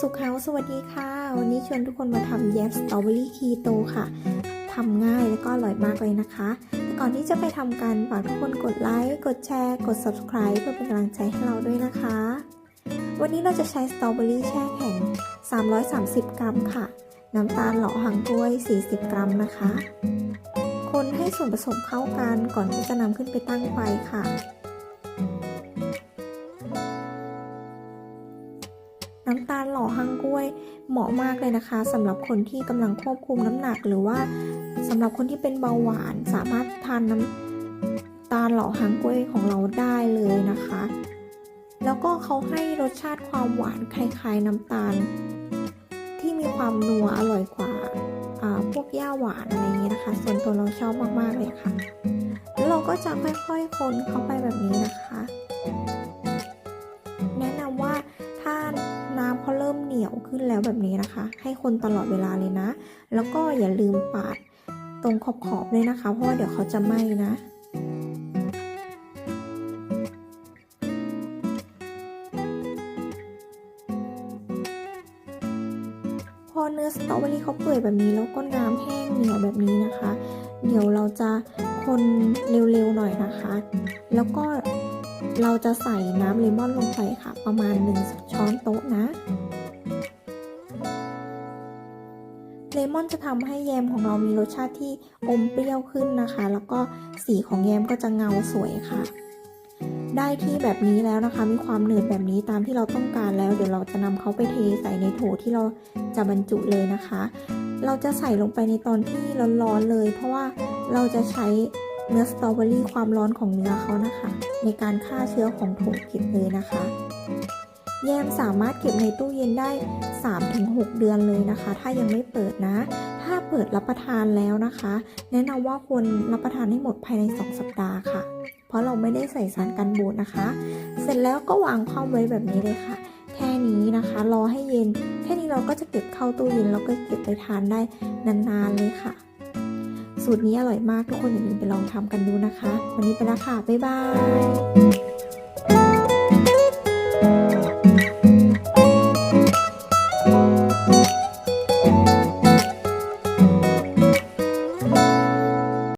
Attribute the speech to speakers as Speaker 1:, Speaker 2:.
Speaker 1: สุขเฮาสวัสดีค่ะ วันนี้ชวนทุกคนมาทำแยมสตรอเบอรี่คีโตค่ะทำง่ายแล้วก็อร่อยมากเลยนะคะ แต่ก่อนที่จะไปทำกันฝากทุกคนกดไลค์ กดแชร์ กด subscribe เพื่อเป็นกำลังใจให้เราด้วยนะคะ วันนี้เราจะใช้สตรอเบอรี่แช่แข็ง 330 กรัมค่ะ น้ำตาลหล่อหางกล้วย 40 กรัมนะคะ คนให้ส่วนผสมเข้ากันก่อนที่จะนำขึ้นไปตั้งไฟค่ะ น้ำตาลหล่อฮังกล้วย เหมาะมากเลยนะคะสำหรับคนที่กำลังควบคุมน้ำหนักหรือว่าสำหรับคนที่เป็นเบาหวาน สามารถทานน้ำตาลหล่อฮังกล้วยของเราได้เลยนะคะ แล้วก็เขาให้รสชาติความหวานคล้ายๆน้ำตาล ที่มีความนัวอร่อยกว่าพวกย่าหวานอะไรอย่างเงี้ยนะคะ ส่วนตัวเราชอบมากๆเลยค่ะ แล้วเราก็จะค่อยๆคนเข้าไปแบบนี้นะคะ ขึ้นแล้วแบบนี้นะคะ ให้คนตลอดเวลาเลยนะ แล้วก็อย่าลืมปาดตรงขอบๆด้วยนะคะ เพราะว่าเดี๋ยวเขาจะไหม้นะพอเนื้อสตรอเบอรี่เขาเปื่อยแบบนี้แล้วก็น้ำแห้งเหนียวแบบนี้นะคะ เดี๋ยวเราจะคนเร็วๆหน่อยนะคะ แล้วก็เราจะใส่น้ำเลมอนลงไปค่ะ ประมาณ 1 ช้อนโต๊ะนะ เลมอนจะทำให้แยมของเรามีรสชาติที่อมเปรี้ยวขึ้นนะคะ แล้วก็สีของแยมก็จะเงาสวยค่ะ ได้ที่แบบนี้แล้วนะคะ มีความหนืดแบบนี้ตามที่เราต้องการแล้ว เดี๋ยวเราจะนำเขาไปเทใส่ในโถที่เราจะบรรจุเลยนะคะ เราจะใส่ลงไปในตอนที่ร้อนๆเลย เพราะว่าเราจะใช้เนื้อสตรอเบอรี่ความร้อนของเนื้อเขานะคะ ในการฆ่าเชื้อของโถเก็บเลยนะคะ แยมสามารถเก็บในตู้เย็นได้ 3-6 เดือนเลยนะคะ ถ้ายังไม่เปิดนะ ถ้าเปิดรับประทานแล้วนะคะ แนะนำว่าควรรับประทานให้หมดภายใน 2 สัปดาห์ค่ะ เพราะเราไม่ได้ใส่สารกันบูดนะคะ เสร็จแล้วก็วางคว่ำไว้แบบนี้เลยค่ะ แค่นี้นะคะ รอให้เย็น แค่นี้เราก็จะเก็บเข้าตู้เย็นแล้วก็เก็บไปทานได้นานๆเลยค่ะ สูตรนี้อร่อยมากทุกคนอย่าลืมไปลองทำกันดูนะคะ วันนี้ไปแล้วค่ะบ๊ายบาย